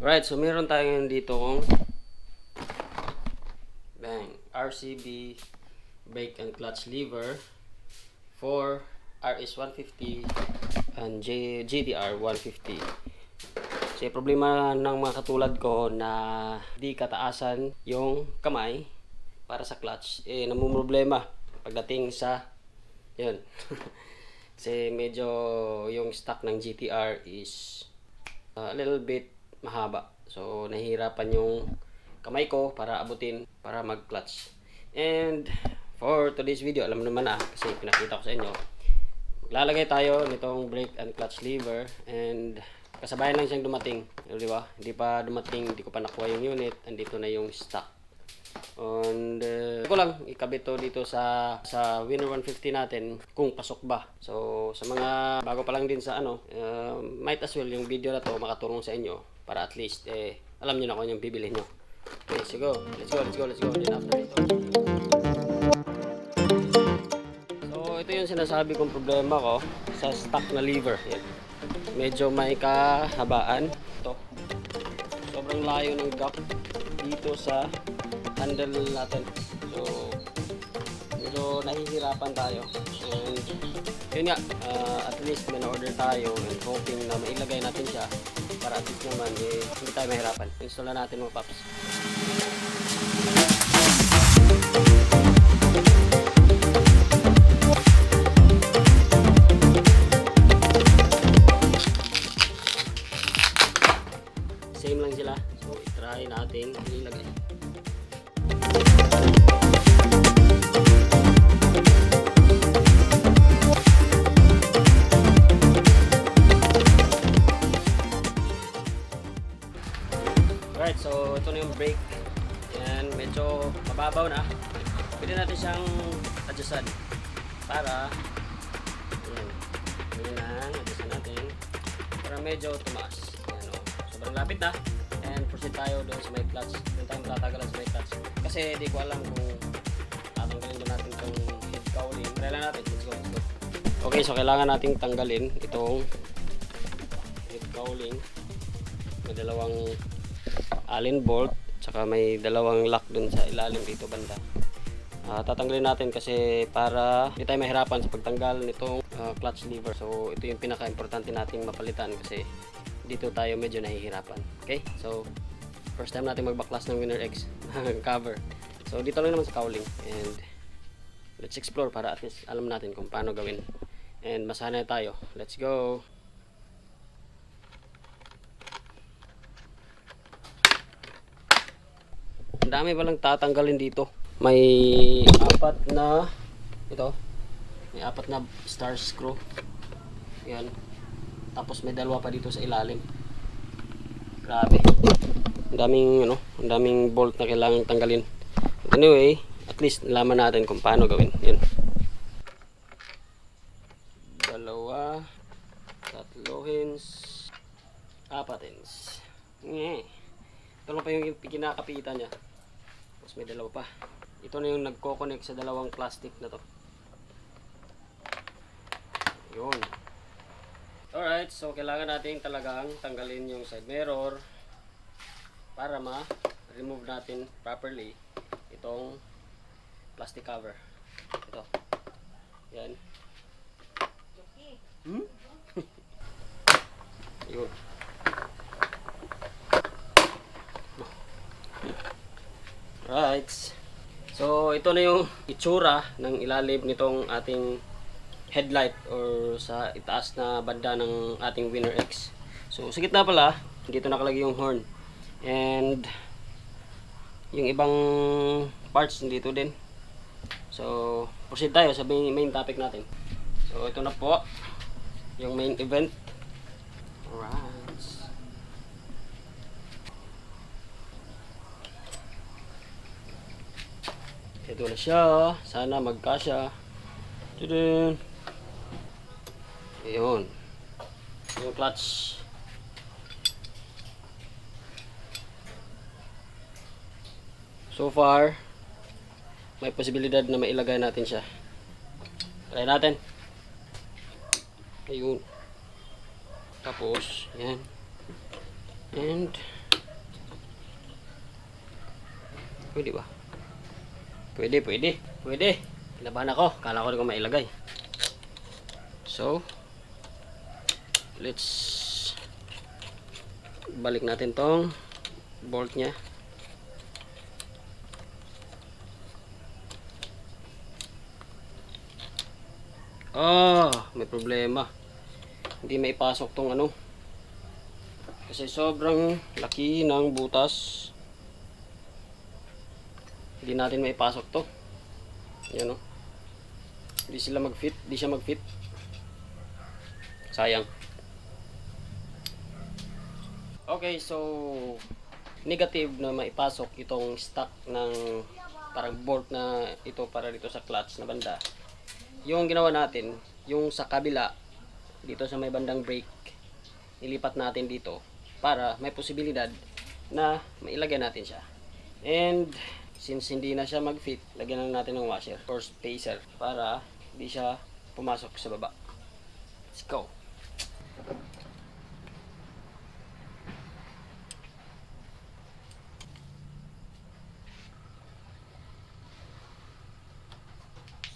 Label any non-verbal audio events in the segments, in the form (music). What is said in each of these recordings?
Alright, so meron tayo dito kung bang, RCB brake and clutch lever for RS150 and J GDR 150. So, problema ng mga katulad ko na di kataasan yung kamay para sa clutch, eh, namumroblema pagdating sa, yun. (laughs) Kasi medyo yung stock ng GTR is uh, a little bit mahaba. So, nahihirapan yung kamay ko para abutin, para mag-clutch. And, for today's video, alam naman na, kasi pinakita ko sa inyo, maglalagay tayo nitong brake and clutch lever and kasabayan lang siyang dumating. Di ba? Hindi pa dumating, hindi ko pa nakuha yung unit, andito na yung stock. And uh, ko lang ikabit to dito sa sa Winner 150 natin kung pasok ba. So sa mga bago pa lang din sa ano, uh, might as well yung video na to makatulong sa inyo para at least eh alam niyo na kung yung bibili nyo. Okay, so go. Let's go, let's go, let's go. Then after ito. So ito yung sinasabi kong problema ko sa stock na lever. Yan. Medyo may kahabaan. Ito. Sobrang layo ng gap dito sa handle natin. So, medyo nahihirapan tayo. And, yun nga, uh, at least may na-order tayo and hoping na mailagay natin siya para at least naman eh, hindi tayo mahirapan. Install na natin mga paps. Para yan, ganyan lang, adjustan natin para medyo tumaas. Yan, o. Sobrang lapit na. And proceed tayo doon sa may clutch. Doon tayo matatagalan sa may clutch. Kasi di ko alam kung tatanggalin doon natin itong head cowling. Lang natin. Let's go, let's go. Okay, so kailangan nating tanggalin itong head cowling. May dalawang allen bolt tsaka may dalawang lock dun sa ilalim dito banda Ah, tatanggalin natin kasi para hindi tayo mahirapan sa pagtanggal nitong ah, clutch lever. So ito yung pinaka-importante nating mapalitan kasi dito tayo medyo nahihirapan. Okay? So first time natin magbaklas ng Winner X (laughs) cover. So dito lang naman sa cowling. And let's explore para at least alam natin kung paano gawin. And masanay tayo. Let's go! Ang dami palang tatanggalin dito. May apat na ito. May apat na star screw. Yan. Tapos may dalawa pa dito sa ilalim. Grabe. Ang daming ano, ang daming bolt na kailangang tanggalin. Anyway, at least nalaman natin kung paano gawin. Yan. Dalawa, tatlo hins, apat hins. Nge. Ito lang pa yung kinakapitan niya. Tapos may dalawa pa. Ito na yung nagko-connect sa dalawang plastic na to. Yun. Alright, so kailangan natin talagang tanggalin yung side mirror para ma-remove natin properly itong plastic cover. Ito. Yan. Hmm? (laughs) Yun. Right. So, ito na yung itsura ng ilalim nitong ating headlight or sa itaas na banda ng ating Winner X. So, sa gitna pala, dito nakalagay yung horn. And, yung ibang parts dito din. So, proceed tayo sa main, topic natin. So, ito na po yung main event. Alright. Ito na siya. Sana magkasya. Tudun. Ayun. Yung clutch. So far, may posibilidad na mailagay natin siya. Try natin. Ayun. Tapos, yan. And, Pwede ba? Pwede, pwede. Pwede. Kinabahan ako. Kala ko rin ko mailagay. So, let's balik natin tong bolt niya. Ah, may problema. Hindi maipasok tong ano. Kasi sobrang laki ng butas. Hindi natin maipasok to. Yan o. Hindi sila mag-fit. Hindi siya mag-fit. Sayang. Okay, so negative na maipasok itong stock ng parang bolt na ito para dito sa clutch na banda. Yung ginawa natin, yung sa kabila dito sa may bandang brake, ilipat natin dito para may posibilidad na mailagay natin siya. And since hindi na siya mag-fit, lagyan na natin ng washer or spacer para hindi siya pumasok sa baba. Let's go.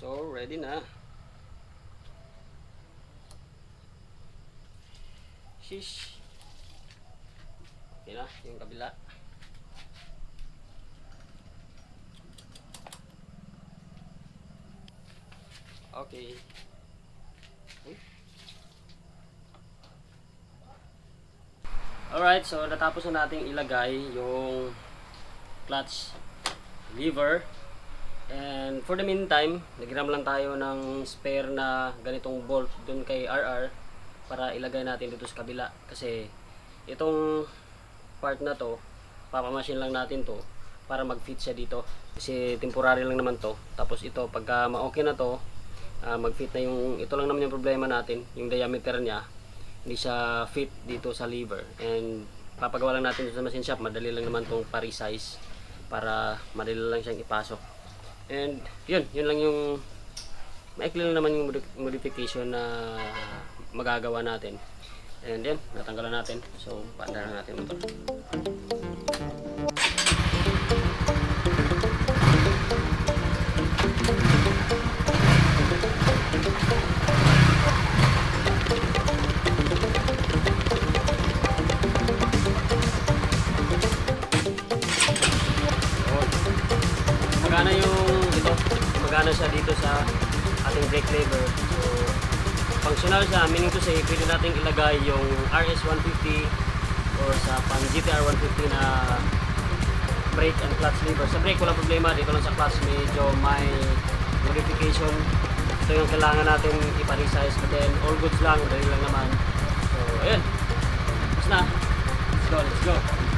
So, ready na. Shish. Yan na, yung kabila. Okay. Uy. Alright, so natapos na nating ilagay yung clutch lever. And for the meantime, nagiram lang tayo ng spare na ganitong bolt dun kay RR para ilagay natin dito sa kabila. Kasi itong part na to, papamasin lang natin to para mag-fit siya dito. Kasi temporary lang naman to. Tapos ito, pagka ma-okay na to, ah, mag-fit na yung, ito lang naman yung problema natin, yung diameter niya, hindi siya fit dito sa lever. And papagawa lang natin sa machine shop, madali lang naman tong pare-size para madali lang siyang ipasok. And yun, yun lang yung maikli lang naman yung modi- modification na magagawa natin. And yan, natanggalan natin. So, paanda na natin ito. Functional siya, meaning to say, pwede natin ilagay yung RS150 or sa pang GTR 150 na brake and clutch lever. Sa brake, walang problema. Dito lang sa clutch, medyo may modification. Ito yung kailangan natin ipa-resize. But then, all goods lang. Dali lang naman. So, ayun. Tapos na. Let's go, let's go.